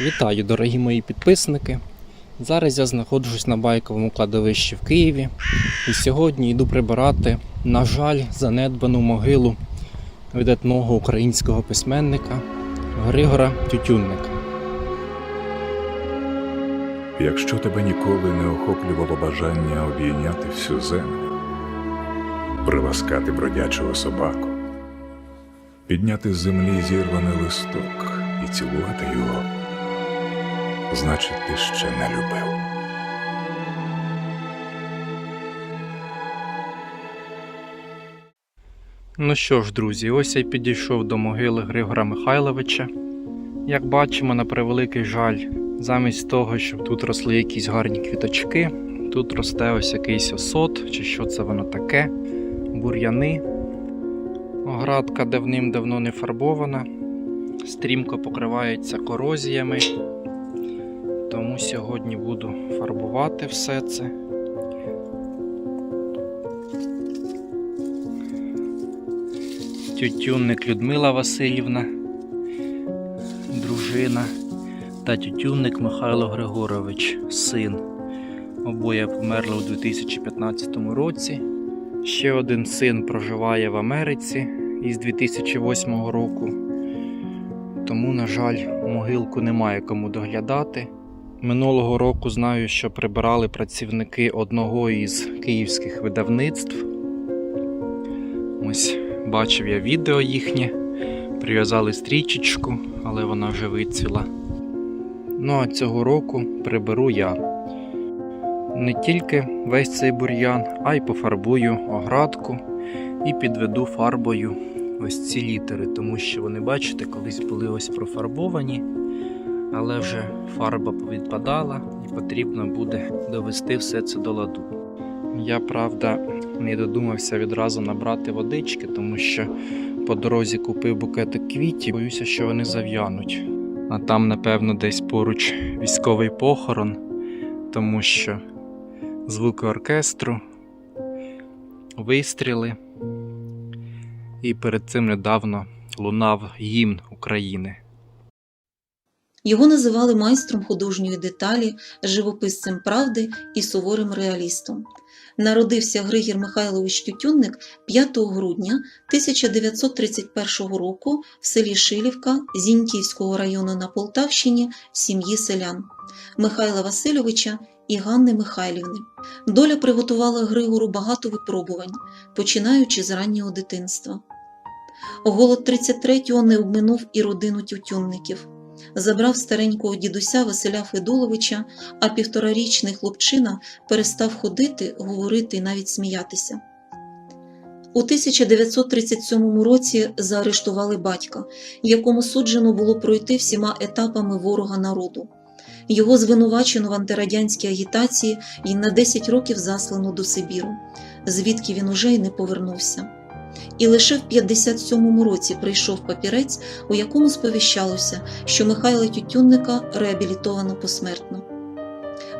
Вітаю, дорогі мої підписники. Зараз я знаходжусь на байковому кладовищі в Києві і сьогодні йду прибирати, на жаль, занедбану могилу видатного українського письменника Григора Тютюнника. Якщо тебе ніколи не охоплювало бажання обійняти всю землю, приласкати бродячого собаку, підняти з землі зірваний листок і цілувати його, значить, ти ще не любив. Ну що ж, друзі, ось я й підійшов до могили Григора Михайловича. Як бачимо, на превеликий жаль, замість того, щоб тут росли якісь гарні квіточки, тут росте ось якийсь осот, чи що це воно таке, бур'яни. Оградка давним-давно не фарбована, стрімко покривається корозіями. Тому сьогодні буду фарбувати все це. Тютюнник Людмила Васильівна, дружина та тютюнник Михайло Григорович, син. Обоє померли у 2015 році. Ще один син проживає в Америці із 2008 року. Тому, на жаль, могилку немає кому доглядати. Минулого року знаю, що прибирали працівники одного із київських видавництв. Ось бачив я відео їхнє, прив'язали стрічечку, але вона вже вицвіла. Ну а цього року приберу я. Не тільки весь цей бур'ян, а й пофарбую оградку і підведу фарбою ось ці літери, тому що вони, бачите, колись були ось профарбовані, але вже фарба відпадала і потрібно буде довести все це до ладу. Я, правда, не додумався відразу набрати водички, тому що по дорозі купив букетик квітів, боюся, що вони зав'януть. А там, напевно, десь поруч військовий похорон, тому що звуки оркестру, вистріли, і перед цим недавно лунав гімн України. Його називали майстром художньої деталі, живописцем правди і суворим реалістом. Народився Григір Михайлович Тютюнник 5 грудня 1931 року в селі Шилівка Зіньківського району на Полтавщині в сім'ї селян Михайла Васильовича і Ганни Михайлівни. Доля приготувала Григору багато випробувань, починаючи з раннього дитинства. Голод 33-го не обминув і родину тютюнників забрав старенького дідуся Василя Федуловича, а півторарічний хлопчина перестав ходити, говорити і навіть сміятися. У 1937 році заарештували батька, якому суджено було пройти всіма етапами ворога народу. Його звинувачено в антирадянській агітації і на 10 років заслано до Сибіру, звідки він уже й не повернувся. І лише в 57-му році прийшов папірець, у якому сповіщалося, що Михайла Тютюнника реабілітовано посмертно.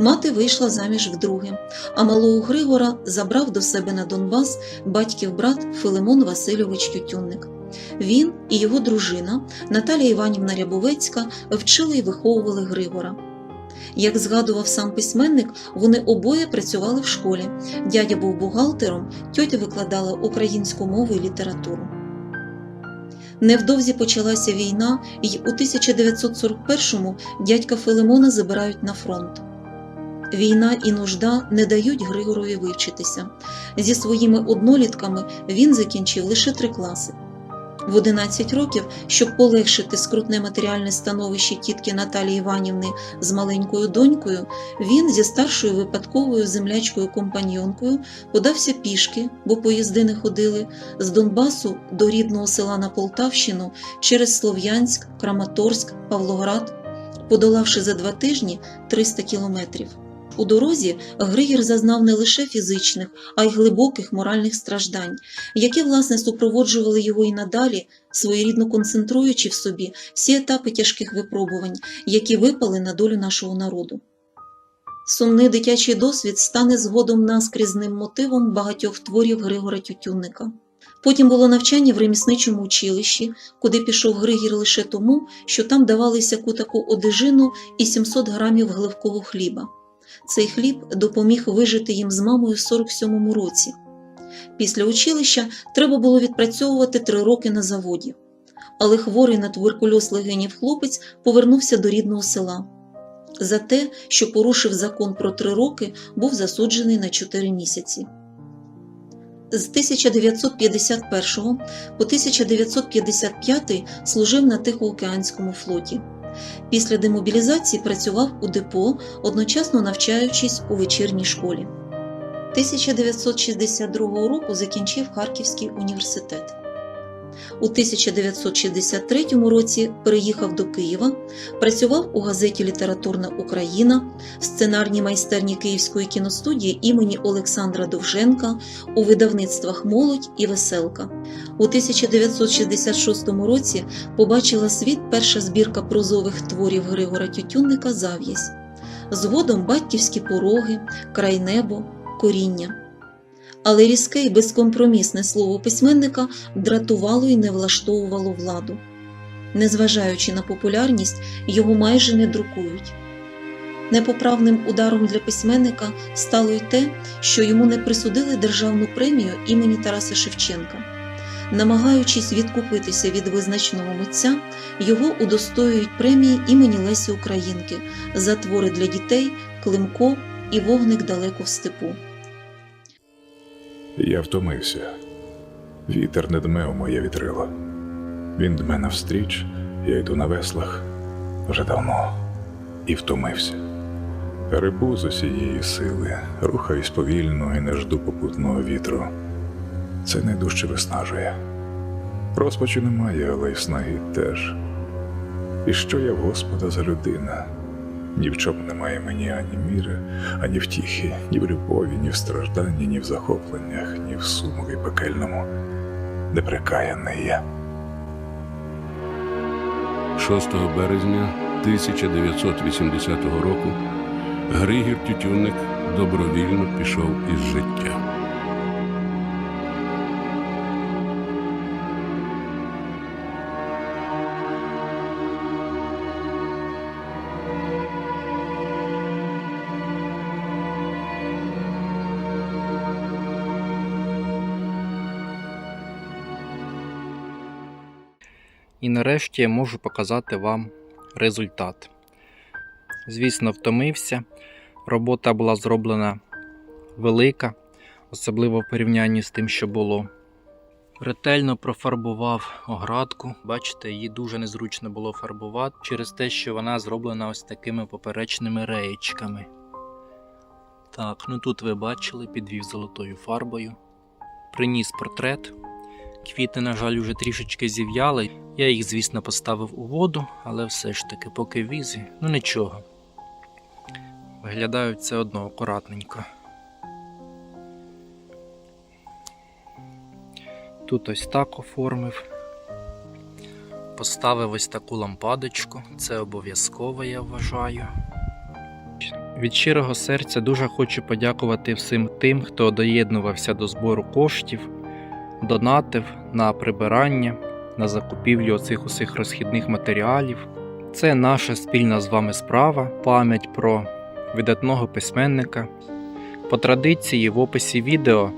Мати вийшла заміж вдруге, а малого Григора забрав до себе на Донбас батьків брат Филимон Васильович Тютюнник. Він і його дружина Наталія Іванівна Рябовецька вчили і виховували Григора. Як згадував сам письменник, вони обоє працювали в школі. Дядя був бухгалтером, тьотя викладала українську мову і літературу. Невдовзі почалася війна, і у 1941-му дядька Филимона забирають на фронт. Війна і нужда не дають Григорові вивчитися. Зі своїми однолітками він закінчив лише три класи. В 11 років, щоб полегшити скрутне матеріальне становище тітки Наталії Іванівни з маленькою донькою, він зі старшою випадковою землячкою компаньонкою подався пішки, бо поїзди не ходили, з Донбасу до рідного села на Полтавщину через Слов'янськ, Краматорськ, Павлоград, подолавши за два тижні 300 кілометрів. У дорозі Григір зазнав не лише фізичних, а й глибоких моральних страждань, які, власне, супроводжували його і надалі, своєрідно концентруючи в собі всі етапи тяжких випробувань, які випали на долю нашого народу. Сумний дитячий досвід стане згодом наскрізним мотивом багатьох творів Григора Тютюнника. Потім було навчання в ремісничому училищі, куди пішов Григір лише тому, що там давалися кутаку одежину і 700 грамів гливкого хліба. Цей хліб допоміг вижити їм з мамою в 47-му році. Після училища треба було відпрацьовувати три роки на заводі. Але хворий на туберкульоз легенів хлопець повернувся до рідного села. За те, що порушив закон про три роки, був засуджений на чотири місяці. З 1951 по 1955 служив на Тихоокеанському флоті. Після демобілізації працював у депо, одночасно навчаючись у вечірній школі. 1962 року закінчив Харківський університет. У 1963 році переїхав до Києва, працював у газеті Літературна Україна, в сценарній майстерні Київської кіностудії імені Олександра Довженка, у видавництвах Молодь і Веселка. У 1966 році побачила світ перша збірка прозових творів Григора Тютюнника Зав'язь. Згодом батьківські пороги, край небо, коріння. Але різке і безкомпромісне слово письменника дратувало і не влаштовувало владу. Незважаючи на популярність, його майже не друкують. Непоправним ударом для письменника стало й те, що йому не присудили державну премію імені Тараса Шевченка. Намагаючись відкупитися від визначного митця, його удостоюють премії імені Лесі Українки за твори для дітей, Климко і Вогник далеко в степу. Я втомився. Вітер не дме у моє вітрило. Він дме навстріч, я йду на веслах вже давно і втомився. Рибу з усієї сили, рухаюсь повільно і не жду попутного вітру. Це найдужче виснажує. Розпачу немає, але й снаги теж. І що я в Господа за людина? Ні в чому немає мені ані міри, ані втіхи, ні в любові, ні в стражданні, ні в захопленнях, ні в сумові пекельному. неприкаяний я. 6 березня 1980 року Григір Тютюнник добровільно пішов із життя. І нарешті я можу показати вам результат. Звісно, втомився. Робота була зроблена велика, особливо в порівнянні з тим, що було. Ретельно профарбував оградку. Бачите, її дуже незручно було фарбувати через те, що вона зроблена ось такими поперечними реєчками. Так, ну тут ви бачили, підвів золотою фарбою. Приніс портрет. Квіти, на жаль, уже трішечки зів'яли. Я їх, звісно, поставив у воду, але все ж таки, поки в візі, ну нічого. Виглядають все одно акуратненько. Тут ось так оформив. Поставив ось таку лампадочку, це обов'язково, я вважаю. Від щирого серця дуже хочу подякувати всім тим, хто доєднувався до збору коштів, донатив на прибирання, на закупівлю оцих усіх розхідних матеріалів. Це наша спільна з вами справа, пам'ять про видатного письменника. По традиції в описі відео,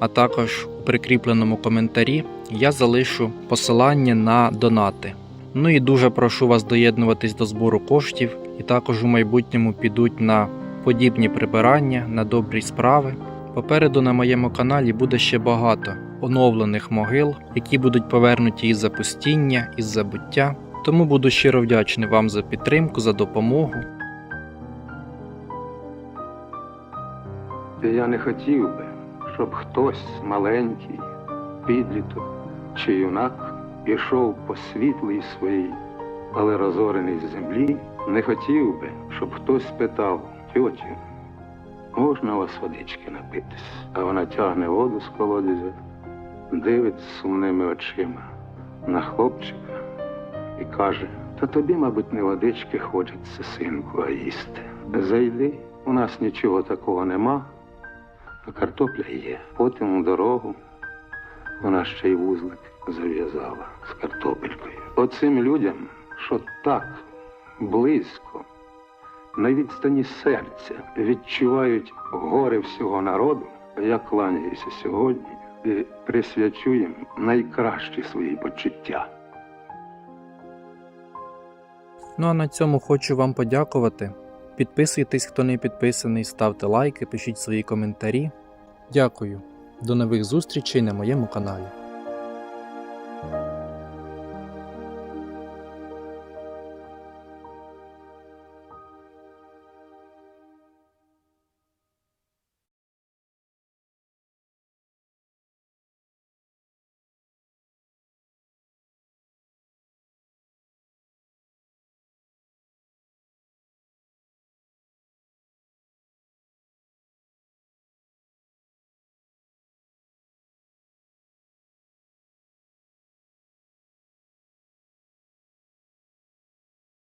а також у прикріпленому коментарі я залишу посилання на донати. Ну і дуже прошу вас доєднуватись до збору коштів, і також у майбутньому підуть на подібні прибирання, на добрі справи. Попереду на моєму каналі буде ще багато оновлених могил, які будуть повернуті із запустіння, із забуття. Тому буду щиро вдячний вам за підтримку, за допомогу. Я не хотів би, щоб хтось маленький, підліток чи юнак пішов по світлій своїй, але розорений з землі, не хотів би, щоб хтось спитав тьотю, можна вас водички напитись? А вона тягне воду з колодязя, дивиться сумними очима на хлопчика і каже, та тобі, мабуть, не водички хочеться, синку, а їсти. Зайди, у нас нічого такого нема, а картопля є. Потім у дорогу вона ще й вузлик зав'язала з картопелькою. Оцим людям, що так близько, на відстані серця відчувають горе всього народу, я кланяюся сьогодні і присвячу їм найкращі свої почуття. Ну а на цьому хочу вам подякувати. Підписуйтесь, хто не підписаний, ставте лайки, пишіть свої коментарі. Дякую. До нових зустрічей на моєму каналі.